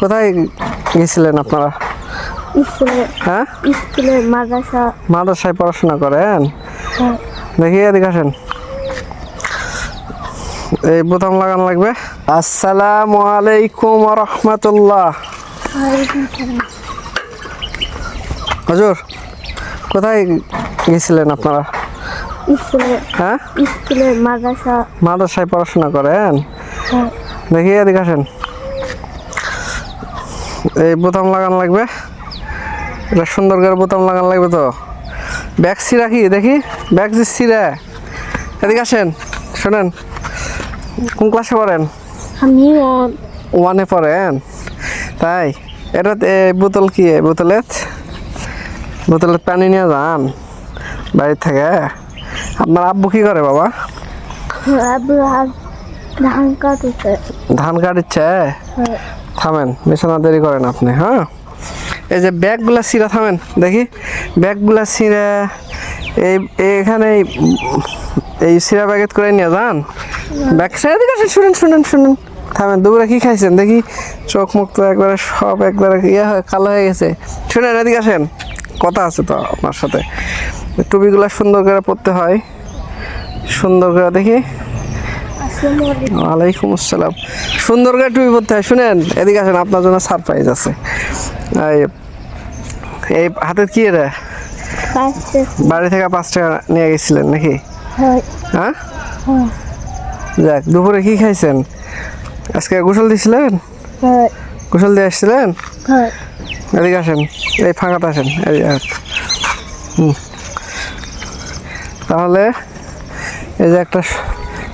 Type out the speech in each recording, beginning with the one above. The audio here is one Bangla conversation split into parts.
কোথায় গেছিলেন আপনারা? হ্যাঁ? স্কুলে মাদ্রাসা। মাদ্রাসায় পড়াশোনা করেন? হ্যাঁ, দেখি এদিকে আসেন। এই বোতাম লাগানো লাগবে। আসসালামু আলাইকুম রহমতুল্লাহ। হজুর কোথায় গেছিলেন আপনারা? হ্যাঁ? স্কুলে মাদ্রাসা। মাদ্রাসায় পড়াশোনা করেন? হ্যাঁ, দেখি এদিকে আসেন। বোতাম লাগানো লাগবে। এটা সুন্দর করে বোতাম লাগানো লাগবে তো। ব্যাগ সিরা কি? দেখি। ব্যাগ যে সিরা এদিকে আসেন। শোনেন। কোন ক্লাসে পড়েন? আমি ওয়ানে পড়েন? তাই? এটা এই বোতল কি? এই বোতলে বোতলে পানি নিয়ে যান। বাড়ি থেকে। আপনার আব্বু কি করে বাবা? ধান কাটছে। ধান কাটছে? হ্যাঁ, থামেন বিছানা দেরি করেন আপনি হ্যাঁ? এই যে ব্যাগগুলা ছিঁড়া থামেন দেখি। ব্যাগগুলা ছিঁড়া এই এখানে এই- সিরা প্যাকেট করে নিয়ে যান। ব্যাগ ছেড়ে দিকে আসেন, শুনেন শুনেন শুনেন। থামেন দুপুরে কি খাইছেন? দেখি চোখ মুখ তো একবারে সব একবারে ইয়ে হয়ে কালো হয়ে গেছে। শুনেন এদিকে আসেন। কথা আছে তো আপনার সাথে। টুপিগুলা সুন্দর করে পরতে হয়। সুন্দর করে দেখি। ওয়ালাইকুম আসসালাম। সুন্দর করে টুপি পরতে হয় শুনেন? এদিকে আসেন আপনার জন্য সারপ্রাইজ আছে। এই এই হাতে কি রে বাড়ি থেকে পাঁচ টাকা নিয়ে গেছিলেন নাকি? হ্যাঁ। যাক দুপুরে কি খাইছেন? আজকে গোসল দিছিলেন? গোসল দিয়ে আসছিলেন? এদিকে আসেন এই ফাঁকাতে আসেন তাহলে এই যে একটা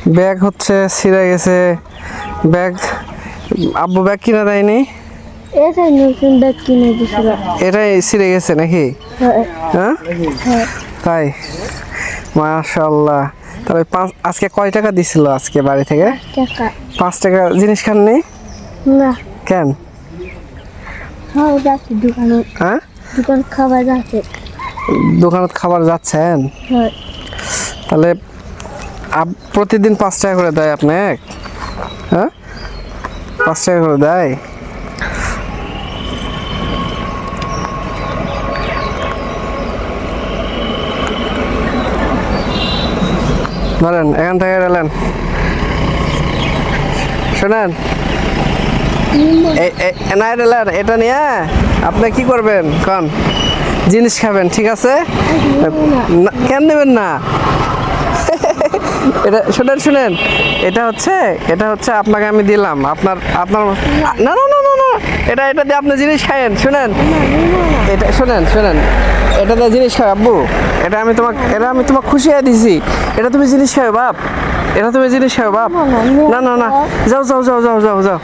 ব্যাগ হচ্ছে ছিঁড়ে গেছে। ব্যাগ আব্বু ব্যাগ কিনে দেয়নি? এটা নতুন ব্যাগ কিনে দিছিল এটাই ছিঁড়ে গেছে নাকি? হ্যাঁ। তাই? মাশাল্লাহ তাহলে পাঁচ আজকে কয় টাকা দিছিল আজকে বাড়ি থেকে? টাকা। পাঁচ টাকা জিনিস খাননি? না। কেন? হ্যাঁ হ্যাঁ? দোকান খাবার যাচ্ছে। দোকানত খাবার যাচ্ছেন? তাহলে আপ- প্রতিদিন পাঁচ টাকা করে দেয় আপনি হ্যাঁ? পাঁচ টাকা করে দেয়? ধরেন এখান থেকে এলেন শোনেন। এ- এ- না এলেন এটা নিয়ে আপনি কি করবেন? কন। জিনিস খাবেন ঠিক আছে? কেন নেবেন না? এটা শুনেন শুনেন। এটা হচ্ছে এটা হচ্ছে আপনাকে আমি দিলাম। আপনার আপনার, না না না না না। এটা এটা দিয়ে আপনি জিনিস খায়েন শুনেন। এটা, শুনেন শুনেন। এটা দিয়ে জিনিস খাও আব্বু। এটা আমি তোমাকে, এটা আমি তোমাকে খুশি হয়ে দিছি। এটা তুমি জিনিস খাও বাপ। এটা তুমি জিনিস খাও বাপ। না না না। যাও যাও যাও যাও যাও যাও।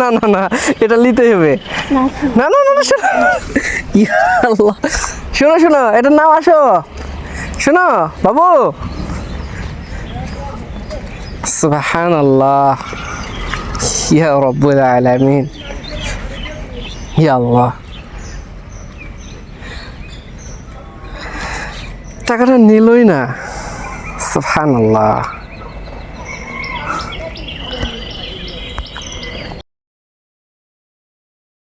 না না না। এটা নিতেই হবে। না না না না, শোনো। শোনো শোনো। এটার নাম আসো। শোনো, বাবু। সুবহান আল্লাহ ইয়া রব্বুল আলামিন ইয়া আল্লাহ টাকাটা নিলই না সুবহান আল্লাহ